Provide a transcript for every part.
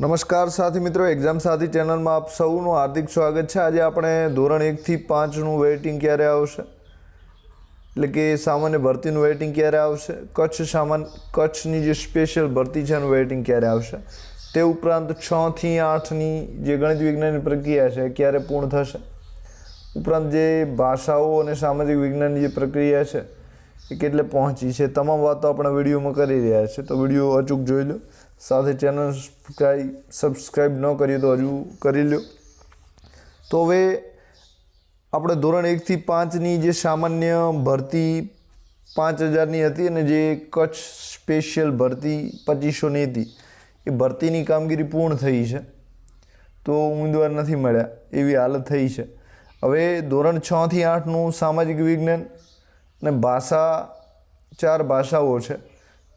નમસ્કાર સાથી મિત્રો એક્ઝામ સાથી ચેનલમાં આપ સૌનું હાર્દિક સ્વાગત છે. આજે આપણે ધોરણ એકથી પાંચનું વેઇટિંગ ક્યારે આવશે? એટલે કે સામાન્ય ભરતીનું વેઇટિંગ ક્યારે આવશે? કચ્છ સામાન, કચ્છની જે સ્પેશિયલ ભરતી છે એનું વેઇટિંગ ક્યારે આવશે? તે ઉપરાંત છથી આઠની જે ગણિત વિજ્ઞાનની પ્રક્રિયા છે ક્યારે પૂર્ણ થશે? ઉપરાંત જે ભાષાઓ અને સામાજિક વિજ્ઞાનની જે પ્રક્રિયા છે એ કેટલે પહોંચી છે? તમામ વાતો આપણે વિડીયોમાં કરી રહ્યા છે તો વીડિયો અચૂક જોઈ લો. સાથે ચેનલ સબસ્ક્રાઈબ સબસ્ક્રાઈબ ન કરી તો હજુ કરી લો તો હવે આપણે ધોરણ એકથી પાંચની જે સામાન્ય ભરતી પાંચ હજારની હતી અને જે કચ્છ સ્પેશિયલ ભરતી પચીસોની હતી, એ ભરતીની કામગીરી પૂર્ણ થઈ છે. તો ઉમેદવાર નથી મળ્યા, એવી હાલત થઈ છે. હવે ધોરણ છથી આઠનું સામાજિક વિજ્ઞાન અને ભાષા, ચાર ભાષાઓ છે.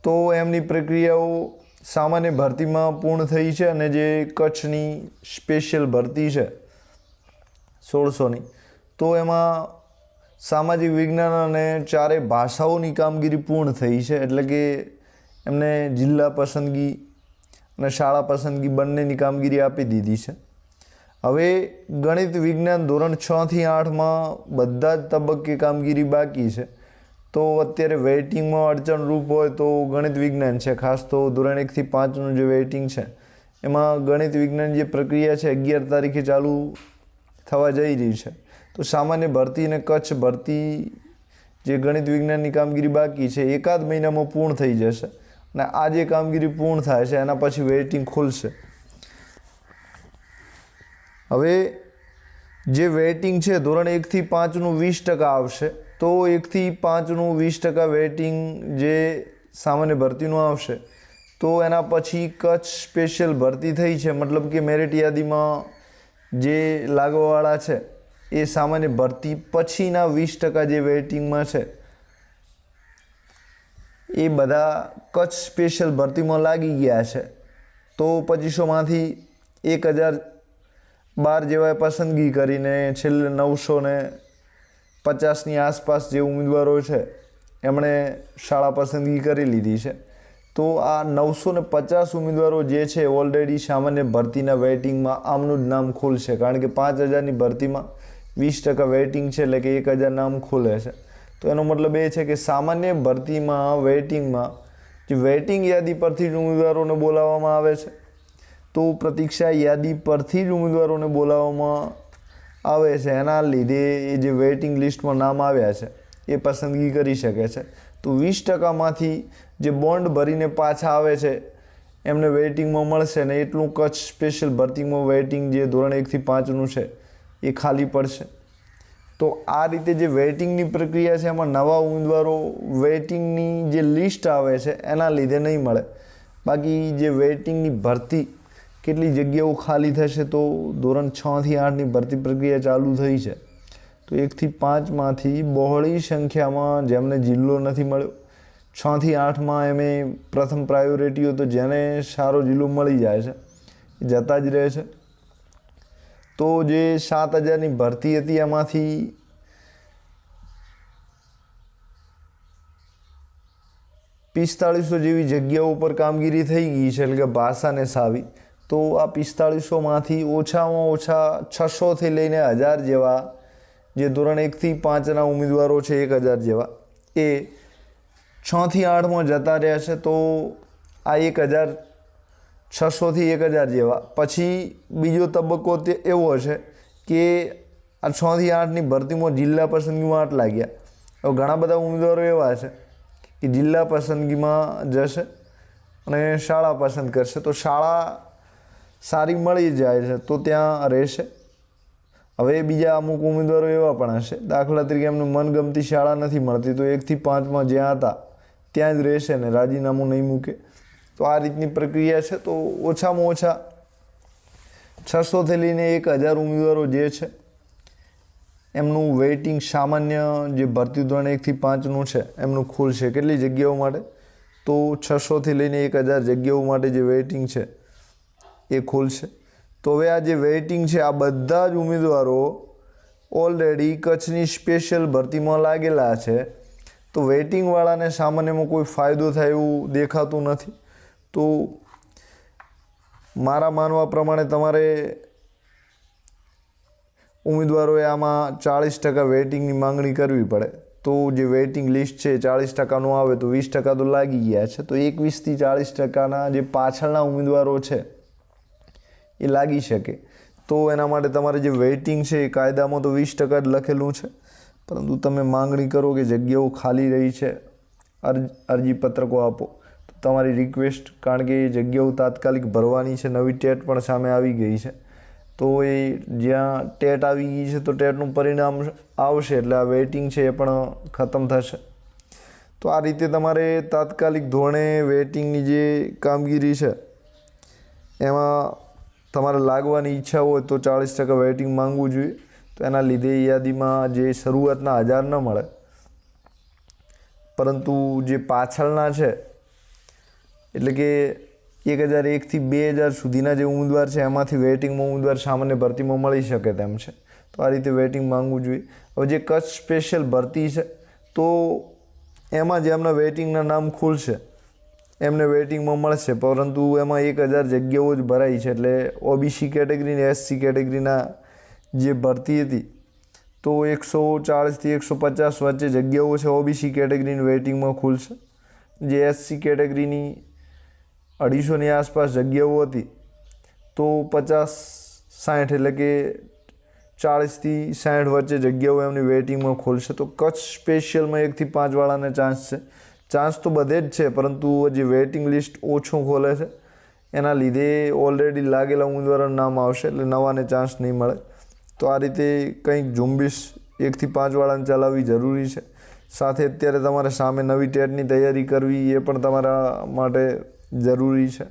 તો એમની પ્રક્રિયાઓ સામાન્ય ભરતીમાં પૂર્ણ થઈ છે અને જે કચ્છની સ્પેશિયલ ભરતી છે સોળસોની, તો એમાં સામાજિક વિજ્ઞાન અને ચારેય ભાષાઓની કામગીરી પૂર્ણ થઈ છે. એટલે કે એમને જિલ્લા પસંદગી અને શાળા પસંદગી બંનેની કામગીરી આપી દીધી છે. હવે ગણિત વિજ્ઞાન ધોરણ છથી આઠમાં બધા જ તબક્કે કામગીરી બાકી છે. તો અત્યારે વેઇટિંગમાં અડચણરૂપ હોય તો ગણિત વિજ્ઞાન છે. ખાસ તો ધોરણ એકથી પાંચનું જે વેઇટિંગ છે, એમાં ગણિત વિજ્ઞાન જે પ્રક્રિયા છે, અગિયાર તારીખે ચાલુ થવા જઈ રહી છે. તો સામાન્ય ભરતી અને કચ્છ ભરતી જે ગણિત વિજ્ઞાનની કામગીરી બાકી છે, એકાદ મહિનામાં પૂર્ણ થઈ જશે અને આ જે કામગીરી પૂર્ણ થાય છે, એના પછી વેઇટિંગ ખુલશે. હવે જે વેઇટિંગ છે, ધોરણ એકથી પાંચનું વીસ ટકા આવશે. તો એકથી પાંચનું વીસ ટકા વેઇટિંગ જે સામાન્ય ભરતીનું આવશે, તો એના પછી કચ્છ સ્પેશિયલ ભરતી થઈ છે. મતલબ કે મેરિટ યાદીમાં જે લાગવાવાળા છે, એ સામાન્ય ભરતી પછીના વીસ ટકા જે વેઇટિંગમાં છે, એ બધા કચ્છ સ્પેશિયલ ભરતીમાં લાગી ગયા છે. તો પચીસોમાંથી એક હજાર બાર જેવાએ પસંદગી કરીને છેલ્લે નવસો ને પચાસની આસપાસ જે ઉમેદવારો છે, એમણે શાળા પસંદગી કરી લીધી છે. તો આ નવસો ને પચાસ ઉમેદવારો જે છે ઓલરેડી સામાન્ય ભરતીના વેઇટિંગમાં આમનું જ નામ ખુલશે. કારણ કે પાંચ હજારની ભરતીમાં વીસ ટકા વેઇટિંગ છે, એટલે કે એક હજાર નામ ખુલે છે. તો એનો મતલબ એ છે કે સામાન્ય ભરતીમાં વેઇટિંગમાં જે વેઇટિંગ યાદી પરથી જ ઉમેદવારોને બોલાવવામાં આવે છે. તો પ્રતીક્ષા યાદી પરથી જ ઉમેદવારોને બોલાવવામાં આવે છે, એના લીધે એ જે વેઇટિંગ લિસ્ટમાં નામ આવ્યા છે, એ પસંદગી કરી શકે છે. તો વીસ ટકામાંથી જે બોન્ડ ભરીને પાછા આવે છે, એમને વેઇટિંગમાં મળશે ને એટલું કચ્છ સ્પેશિયલ ભરતીમાં વેઇટિંગ જે ધોરણ એકથી પાંચનું છે, એ ખાલી પડશે. તો આ રીતે જે વેઇટિંગની પ્રક્રિયા છે, એમાં નવા ઉમેદવારો વેઇટિંગની જે લિસ્ટ આવે છે, એના લીધે નહીં મળે. બાકી જે વેઇટિંગની ભરતી કેટલી જગ્યાઓ ખાલી થશે તો ધોરણ છથી આઠની ભરતી પ્રક્રિયા ચાલુ થઈ છે. તો એકથી પાંચમાંથી બહોળી સંખ્યામાં જેમને જિલ્લો નથી મળ્યો છથી આઠમાં એમે પ્રથમ પ્રાયોરિટીઓ તો જેને સારો જિલ્લો મળી જાય છે જતા જ રહે છે. તો જે સાત હજારની ભરતી હતી એમાંથી પિસ્તાળીસો જેવી જગ્યાઓ પર કામગીરી થઈ ગઈ છે, એટલે કે ભાષાને સાવી. તો આ પિસ્તાળીસોમાંથી ઓછામાં ઓછા છસોથી લઈને હજાર જેવા, જે ધોરણ એકથી પાંચના ઉમેદવારો છે, એક હજાર જેવા, એ છથી આઠમાં જતા રહ્યા છે. તો આ એક હજાર છસોથી એક હજાર જેવા. પછી બીજો તબક્કો તે એવો હશે કે આ છથી આઠની ભરતીમાં જિલ્લા પસંદગીમાં આઠ લાગ્યા. હવે ઘણા બધા ઉમેદવારો એવા છે કે જિલ્લા પસંદગીમાં જશે અને શાળા પસંદ કરશે. તો શાળા સારી મળી જાય છે, તો ત્યાં રહેશે. હવે બીજા અમુક ઉમેદવારો એવા પણ હશે. દાખલા તરીકે એમને મનગમતી શાળા નથી મળતી, તો એકથી પાંચમાં જ્યાં હતા, ત્યાં જ રહેશે ને, રાજીનામું નહીં મૂકે. તો આ રીતની પ્રક્રિયા છે, તો ઓછામાં ઓછા છસોથી લઈને એક હજાર ઉમેદવારો જે છે, એમનું વેઇટિંગ સામાન્ય જે ભરતી ધોરણ એકથી પાંચનું છે, એમનું ખુલશે. કેટલી જગ્યાઓ માટે? તો છસોથી લઈને એક હજાર જગ્યાઓ માટે જે વેઇટિંગ છે એ ખુલશે. તો હવે આ જે વેઇટિંગ છે, આ બધા જ ઉમેદવારો ઓલરેડી કચ્છની સ્પેશિયલ ભરતીમાં લાગેલા છે. તો વેઇટિંગવાળાને સામાન્યમાં કોઈ ફાયદો થાય એવું દેખાતું નથી. તો મારા માનવા પ્રમાણે તમારે ઉમેદવારોએ આમાં ચાળીસ ટકા વેઇટિંગની માંગણી કરવી પડે. તો જે વેઇટિંગ લિસ્ટ છે ચાળીસ ટકાનું આવે તો વીસ ટકા તો લાગી ગયા છે. તો એકવીસથી ચાળીસ ટકાના જે પાછળના ઉમેદવારો છે એ લાગી શકે. તો એના માટે તમારે જે વેઇટિંગ છે એ કાયદામાં તો વીસ ટકા જ લખેલું છે. પરંતુ તમે માંગણી કરો કે જગ્યાઓ ખાલી રહી છે અરજ પત્રકો આપો. તો તમારી રિક્વેસ્ટ કારણ કે એ જગ્યાઓ તાત્કાલિક ભરવાની છે, નવી ટેટ પણ સામે આવી ગઈ છે. તો એ જ્યાં ટેટ આવી ગઈ છે, તો ટેટનું પરિણામ આવશે, એટલે આ વેઇટિંગ છે એ પણ ખતમ થશે. તો આ રીતે તમારે તાત્કાલિક ધોરણે વેઇટિંગની જે કામગીરી છે, એમાં તમારે લાગવાની ઈચ્છા હોય તો ચાળીસ ટકા વેઇટિંગ માંગવું જોઈએ. તો એના લીધે યાદીમાં જે શરૂઆતના હજાર ન મળે. પરંતુ જે પાછળના છે, એટલે કે એક હજાર એકથી બે હજાર સુધીના જે ઉમેદવાર છે, એમાંથી વેઇટિંગમાં ઉમેદવાર સામાન્ય ભરતીમાં મળી શકે તેમ છે. તો આ રીતે વેઇટિંગ માંગવું જોઈએ. હવે જે કચ્છ સ્પેશિયલ ભરતી છે, તો એમાં જે એમના વેઇટિંગના નામ ખુલશે. એમને વેઇટિંગમાં મળશે. પરંતુ એમાં એક હજાર જગ્યાઓ જ ભરાઈ છે. એટલે ઓબીસી કેટેગરી ને એસસી કેટેગરીના જે ભરતી હતી, તો એકસો ચાળીસથી એકસો પચાસ વચ્ચે જગ્યાઓ છે ઓબીસી કેટેગરીની વેઇટિંગમાં ખુલશે. જે એસસી કેટેગરીની અઢીસોની આસપાસ જગ્યાઓ હતી, તો પચાસ સાઠ એટલે કે ચાળીસથી સાઠ વચ્ચે જગ્યાઓ એમની વેઇટિંગમાં ખોલશે. તો કચ્છ સ્પેશિયલમાં એકથી પાંચવાળાને ચાન્સ છે. ચાન્સ તો બધે જ છે, પરંતુ જે વેઇટિંગ લિસ્ટ ઓછું ખોલે છે. એના લીધે ઓલરેડી લાગેલા ઉમેદવારોનું નામ આવશે, એટલે નવાને ચાન્સ નહીં મળે. તો આ રીતે કંઈક ઝુંબીશ એકથી પાંચવાળાને ચલાવવી જરૂરી છે. સાથે અત્યારે તમારે સામે નવી ટેટની તૈયારી કરવી એ પણ તમારા માટે જરૂરી છે.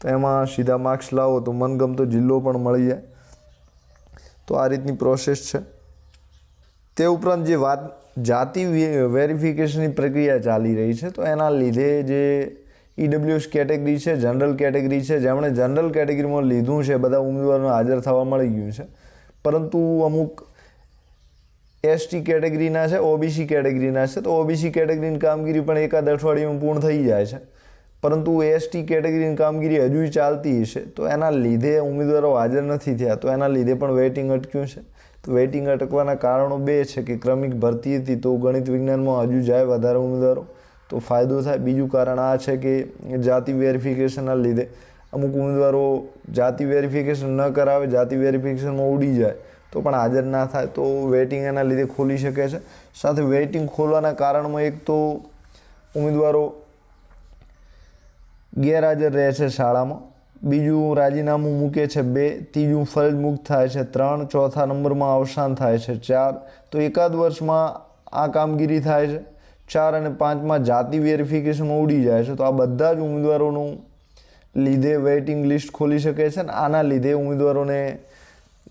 તો એમાં સીધા માર્ક્સ લાવો તો મનગમતો જિલ્લો પણ મળી જાય. તો આ રીતની પ્રોસેસ છે. તે ઉપરાંત જે વાત જાતિ વેરિફિકેશનની પ્રક્રિયા ચાલી રહી છે, તો એના લીધે જે ઈડબ્લ્યુએસ કેટેગરી છે જનરલ કેટેગરી છે, જેમણે જનરલ કેટેગરીમાં લીધું છે બધા ઉમેદવારોને હાજર થવા મળી ગયું છે. પરંતુ અમુક એસટી કેટેગરીના છે ઓબીસી કેટેગરીના છે, તો ઓબીસી કેટેગરીની કામગીરી પણ એકાદ અઠવાડિયામાં પૂર્ણ થઈ જાય છે. પરંતુ એસટી કેટેગરીની કામગીરી હજુ ચાલતી હશે, તો એના લીધે ઉમેદવારો હાજર નથી થયા, તો એના લીધે પણ વેઇટિંગ અટક્યું છે. વેઇટિંગ અટકવાના કારણો બે છે કે ક્રમિક ભરતી હતી તો ગણિત વિજ્ઞાનમાં હજુ જાય વધારે ઉમેદવારો. તો ફાયદો થાય. બીજું કારણ આ છે કે જાતિ વેરિફિકેશનના લીધે અમુક ઉમેદવારો જાતિ વેરિફિકેશન ન કરાવે, જાતિ વેરિફિકેશનમાં ઉડી જાય. તો પણ હાજર ના થાય. તો વેઇટિંગ એના લીધે ખોલી શકે છે. સાથે વેઇટિંગ ખોલવાના કારણમાં એક તો ઉમેદવારો ગેરહાજર રહે છે શાળામાં. બીજું રાજીનામું મૂકે છે બે, ત્રીજું ફરજ મુક્ત થાય છે ત્રણ, ચોથા નંબરમાં અવસાન થાય છે ચાર. તો એકાદ વર્ષમાં આ કામગીરી થાય છે. ચાર અને પાંચમાં જાતિ વેરિફિકેશનમાં ઉડી જાય છે. તો આ બધા જ ઉમેદવારોનું લીધે વેઇટિંગ લિસ્ટ ખોલી શકે છે ને આના લીધે ઉમેદવારોને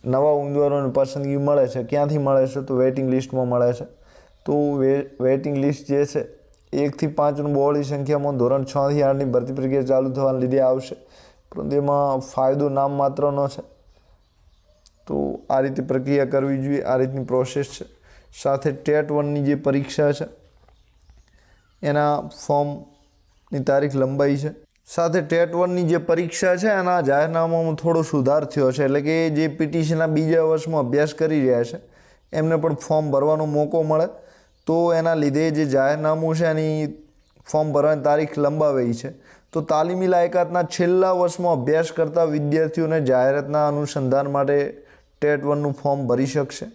નવા ઉમેદવારોને પસંદગી મળે છે. ક્યાંથી મળે છે? તો વેઇટિંગ લિસ્ટમાં મળે છે. તો વે, વેઇટિંગ લિસ્ટ જે છે એકથી પાંચનું બહોળી સંખ્યામાં ધોરણ છથી આઠની ભરતી પ્રક્રિયા ચાલુ થવાને લીધે આવશે. પરંતુ એમાં ફાયદો નામ માત્રનો છે. તો આ રીતે પ્રક્રિયા કરવી જોઈએ, આ રીતની પ્રોસેસ છે. સાથે ટેટ વનની જે પરીક્ષા છે, એના ફોર્મની તારીખ લંબાઈ છે. સાથે ટેટ વનની જે પરીક્ષા છે, એના જાહેરનામામાં થોડો સુધાર થયો છે, એટલે કે જે પીટીસીના બીજા વર્ષમાં અભ્યાસ કરી રહ્યા છે, એમને પણ ફોર્મ ભરવાનો મોકો મળે. તો એના લીધે જે જાહેરનામું છે, એની ફોર્મ ભરવાની તારીખ લંબાવી છે. તો તાલીમી લાયકાતના છેલ્લા વર્ષમાં અભ્યાસ કરતા વિદ્યાર્થીઓને જાહેરાતના અનુસંધાન માટે ટેટ વનનું ફોર્મ ભરી શકશે?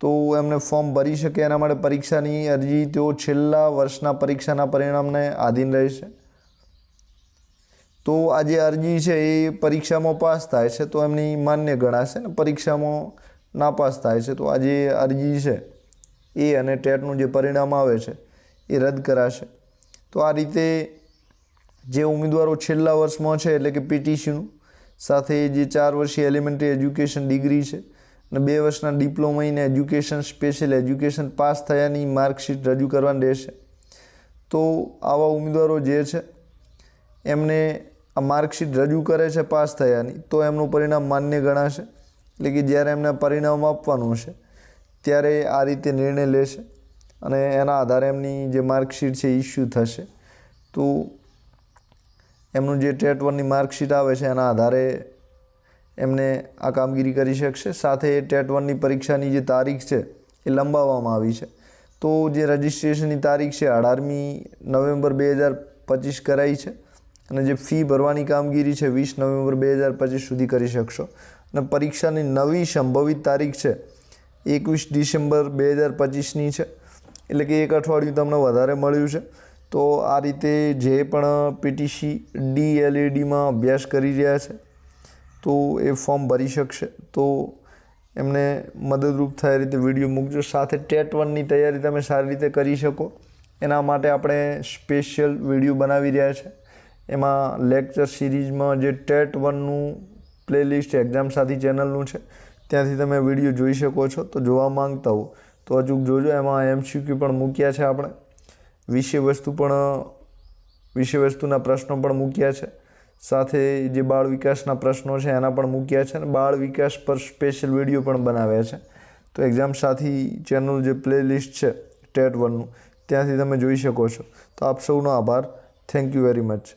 તો એમને ફોર્મ ભરી શકે એના માટે પરીક્ષાની અરજી તેઓ છેલ્લા વર્ષના પરીક્ષાના પરિણામને આધીન રહેશે? તો આ જે અરજી છે એ પરીક્ષામાં પાસ થાય છે તો એમની માન્ય ગણાશે ને? પરીક્ષામાં નાપાસ થાય છે તો આ જે અરજી છે એ અને ટેટનું જે પરિણામ આવે છે એ રદ કરાશે. તો આ રીતે જે ઉમેદવારો છેલ્લા વર્ષમાં છે, એટલે કે પીટીસીનું સાથે જે ચાર વર્ષીય એલિમેન્ટરી એજ્યુકેશન ડિગ્રી છે અને બે વર્ષના diploma in education special education pass થયાની માર્કશીટ રજૂ કરવાની રહેશે. તો આવા ઉમેદવારો જે છે, એમને આ માર્કશીટ રજૂ કરે છે પાસ થયાની, તો એમનું પરિણામ માન્ય ગણાશે. એટલે કે જ્યારે એમને પરિણામ આપવાનું છે ત્યારે આ રીતે નિર્ણય લેશે અને એના આધારે એમની જે માર્કશીટ છે ઇસ્યુ થશે. તો એમનું જે ટેટ વનની માર્કશીટ આવે છે એના આધારે એમને આ કામગીરી કરી શકશે. સાથે ટેટ વનની પરીક્ષાની જે તારીખ છે એ લંબાવવામાં આવી છે. તો જે રજિસ્ટ્રેશનની તારીખ છે અઢારમી નવેમ્બર બે હજાર પચીસ કરાઈ છે અને જે ફી ભરવાની કામગીરી છે વીસ નવેમ્બર બે હજાર પચીસ સુધી કરી શકશો. અને પરીક્ષાની નવી સંભવિત તારીખ છે એકવીસ ડિસેમ્બર બે હજાર પચીસની છે. એટલે કે એક અઠવાડિયું તમને વધારે મળ્યું છે. તો આ રીતે જે પણ પીટીસી ડીએલઈડીમાં અભ્યાસ કરી રહ્યા છે, તો એ ફોર્મ ભરી શકશે. તો એમને મદદરૂપ થાય રીતે વીડિયો મૂકજો. સાથે ટેટ વનની તૈયારી તમે સારી રીતે કરી શકો. એના માટે આપણે સ્પેશિયલ વીડિયો બનાવી રહ્યા છે. એમાં લેક્ચર સિરીઝમાં જે ટેટ વનનું પ્લેલિસ્ટ એક્ઝામ સાથી ચેનલનું છે, ત્યાંથી તમે વીડિયો જોઈ શકો છો. તો જોવા માંગતા હો તો અચૂક જોજો. એમાં એમસીક્યુ પણ મૂક્યા છે આપણે. વિષય વસ્તુ પણ વિષય વસ્તુના પ્રશ્નો પણ મૂક્યા છે. સાથે જે બાળ વિકાસના પ્રશ્નો છે એના પણ મૂક્યા છે અને બાળ વિકાસ પર સ્પેશિયલ વીડિયો પણ બનાવ્યા છે. તો એક્ઝામ સાથી ચેનલ જે પ્લેલિસ્ટ છે ટેટ વનનું ત્યાંથી તમે જોઈ શકો છો. તો આપ સૌનો આભાર. Thank you very much